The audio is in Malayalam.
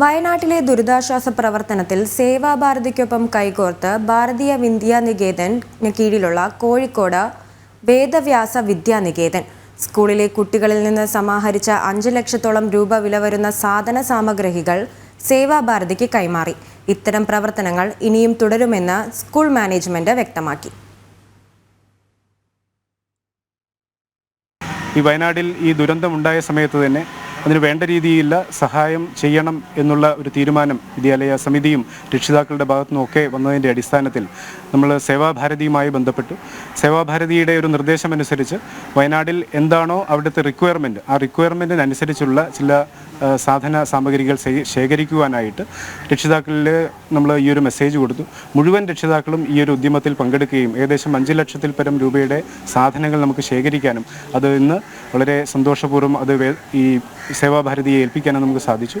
വയനാട്ടിലെ ദുരിതാശ്വാസ പ്രവർത്തനത്തിൽ സേവാഭാരതിക്കൊപ്പം കൈകോർത്ത് ഭാരതീയ വിദ്യാനികേതന് കീഴിലുള്ള കോഴിക്കോട് വേദവ്യാസ വിദ്യാനികേതൻ. സ്കൂളിലെ കുട്ടികളിൽ നിന്ന് സമാഹരിച്ച അഞ്ച് ലക്ഷത്തോളം രൂപ വില വരുന്ന സാധന സാമഗ്രഹികൾ സേവാഭാരതിക്ക് കൈമാറി. ഇത്തരം പ്രവർത്തനങ്ങൾ ഇനിയും തുടരുമെന്ന് സ്കൂൾ മാനേജ്മെന്റ് വ്യക്തമാക്കി. ഈ വയനാട്ടിൽ ഈ ദുരന്തമുണ്ടായ സമയത്ത് തന്നെ അതിന് വേണ്ട രീതിയിൽ സഹായം ചെയ്യണം എന്നുള്ള ഒരു തീരുമാനം വിദ്യാലയ സമിതിയും രക്ഷിതാക്കളുടെ ഭാഗത്തു നിന്നൊക്കെ വന്നതിന്റെ അടിസ്ഥാനത്തിൽ നമ്മൾ സേവാഭാരതിയുമായി ബന്ധപ്പെട്ടു. സേവാഭാരതിയുടെ ഒരു നിർദ്ദേശമനുസരിച്ച് വയനാട്ടിൽ എന്താണോ അവിടുത്തെ റിക്വയർമെന്റ് ആ റിക്വയർമെന്റിനനുസരിച്ചുള്ള ചില സാധന സാമഗ്രികൾ ശേഖരിക്കുവാനായിട്ട് രക്ഷിതാക്കളിൽ നമ്മൾ ഈ ഒരു മെസ്സേജ് കൊടുത്തു. മുഴുവൻ രക്ഷിതാക്കളും ഈ ഒരു ഉദ്യമത്തിൽ പങ്കെടുക്കുകയും ഏകദേശം അഞ്ച് ലക്ഷത്തിൽ പരം രൂപയുടെ സാധനങ്ങൾ നമുക്ക് ശേഖരിക്കാനും അത് ഇന്ന് വളരെ സന്തോഷപൂർവം അത് ഈ സേവാഭാരതിയെ ഏൽപ്പിക്കാനും നമുക്ക് സാധിച്ചു.